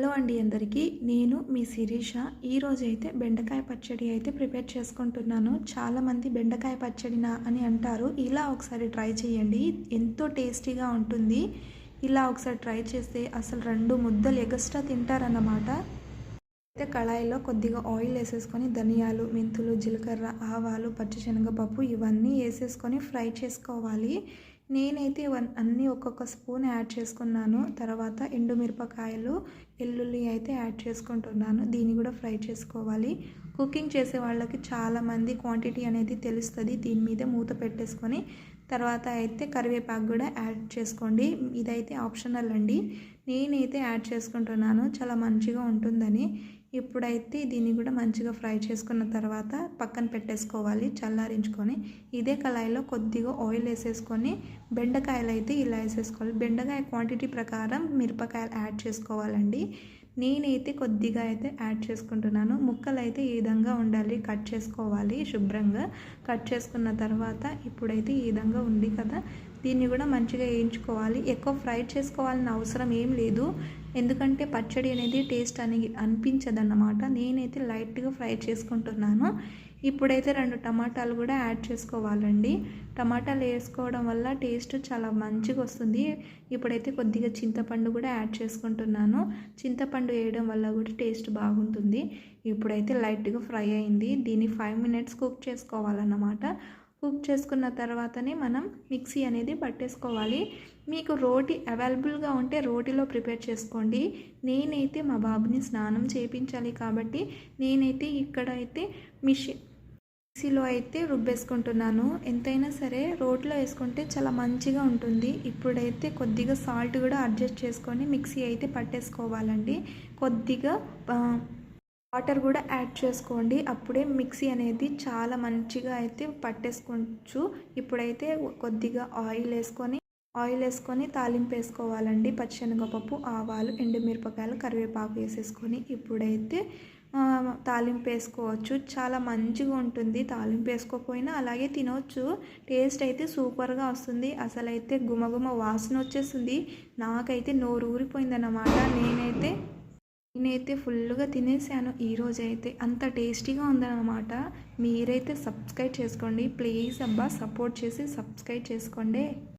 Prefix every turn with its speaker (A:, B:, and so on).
A: Hello అండి అందరికీ. నేను మీ శిరీష. ఈరోజు అయితే బెండకాయ పచ్చడి అయితే ప్రిపేర్ చేసుకుంటున్నాను. చాలామంది బెండకాయ పచ్చడినా అని అంటారు. ఇలా ఒకసారి ట్రై చేయండి. ఎంతో టేస్టీగా ఉంటుంది. ఇలా ఒకసారి ట్రై చేస్తే అసలు రెండు ముద్దలు ఎగస్ట్రా తింటారన్నమాట. అయితే కళాయిలో కొద్దిగా ఆయిల్ వేసేసుకొని ధనియాలు మెంతులు జీలకర్ర ఆవాలు పచ్చిశనగపప్పు ఇవన్నీ వేసేసుకొని ఫ్రై చేసుకోవాలి. నేనైతే వన్ అన్నీ ఒక్కొక్క స్పూన్ యాడ్ చేసుకున్నాను. తర్వాత ఎండుమిరపకాయలు ఎల్లుల్లి అయితే యాడ్ చేసుకుంటున్నాను. దీన్ని కూడా ఫ్రై చేసుకోవాలి. కుకింగ్ చేసే వాళ్ళకి చాలామంది క్వాంటిటీ అనేది తెలుస్తుంది. దీని మీద మూత పెట్టేసుకొని తర్వాత అయితే కరివేపాకు కూడా యాడ్ చేసుకోండి. ఇదైతే ఆప్షనల్ అండి. నేనైతే యాడ్ చేసుకుంటున్నాను. చాలా మంచిగా ఉంటుందని. ఇప్పుడైతే దీన్ని కూడా మంచిగా ఫ్రై చేసుకున్న తర్వాత పక్కన పెట్టేసుకోవాలి చల్లారించుకొని. ఇదే కళాయిలో కొద్దిగా ఆయిల్ వేసేసుకొని బెండకాయలు అయితే ఇలా వేసేసుకోవాలి. బెండకాయ క్వాంటిటీ ప్రకారం మిరపకాయలు యాడ్ చేసుకోవాలండి. నేనైతే కొద్దిగా అయితే యాడ్ చేసుకుంటున్నాను. ముక్కలు అయితే ఈ విధంగా ఉండాలి. కట్ చేసుకోవాలి శుభ్రంగా. కట్ చేసుకున్న తర్వాత ఇప్పుడైతే ఈ విధంగా ఉంది కదా. దీన్ని కూడా మంచిగా వేయించుకోవాలి. ఎక్కువ ఫ్రై చేసుకోవాలని అవసరం ఏం లేదు. ఎందుకంటే పచ్చడి అనేది టేస్ట్ అని అనిపించదన్నమాట. నేనైతే లైట్గా ఫ్రై చేసుకుంటున్నాను. ఇప్పుడైతే రెండు టమాటాలు కూడా యాడ్ చేసుకోవాలండి. టమాటాలు వేసుకోవడం వల్ల టేస్ట్ చాలా మంచిగా వస్తుంది. ఇప్పుడైతే కొద్దిగా చింతపండు కూడా యాడ్ చేసుకుంటున్నాను. చింతపండు వేయడం వల్ల కూడా టేస్ట్ బాగుంటుంది. ఇప్పుడైతే లైట్గా ఫ్రై అయింది. దీన్ని ఫైవ్ మినిట్స్ కుక్ చేసుకోవాలన్నమాట. కుక్ చేసుకున్న తర్వాతనే మనం మిక్సీ అనేది పట్టేసుకోవాలి. మీకు రోటీ అవైలబుల్గా ఉంటే రోటీలో ప్రిపేర్ చేసుకోండి. నేనైతే మా బాబుని స్నానం చేయించాలి కాబట్టి నేనైతే ఇక్కడైతే మిషన్ మిక్సీలో అయితే రుబ్బేసుకుంటున్నాను. ఎంతైనా సరే రోట్లో వేసుకుంటే చాలా మంచిగా ఉంటుంది. ఇప్పుడైతే కొద్దిగా సాల్ట్ కూడా అడ్జస్ట్ చేసుకొని మిక్సీ అయితే పట్టేసుకోవాలండి. కొద్దిగా వాటర్ కూడా యాడ్ చేసుకోండి. అప్పుడే మిక్సీ అనేది చాలా మంచిగా అయితే పట్టేసుకోవచ్చు. ఇప్పుడైతే కొద్దిగా ఆయిల్ వేసుకొని ఆయిల్ వేసుకొని తాలింపు వేసుకోవాలండి. పచ్చిశనగపప్పు ఆవాలు ఎండుమిరపకాయలు కరివేపాకు వేసేసుకొని ఇప్పుడైతే తాలింపు వేసుకోవచ్చు. చాలా మంచిగా ఉంటుంది. తాలింపు వేసుకోకపోయినా అలాగే తినవచ్చు టేస్ట్ అయితే సూపర్గా వస్తుంది. అసలు అయితే గుమగుమ వాసన వచ్చేస్తుంది. నాకైతే నోరు ఊరిపోయిందన్నమాట. నేనైతే నేనైతే ఫుల్గా తినేసాను. ఈరోజు అయితే అంత టేస్టీగా ఉందన్నమాట. మీరైతే సబ్స్క్రైబ్ చేసుకోండి. ప్లీజ్ అబ్బా సపోర్ట్ చేసి సబ్స్క్రైబ్ చేసుకోండి.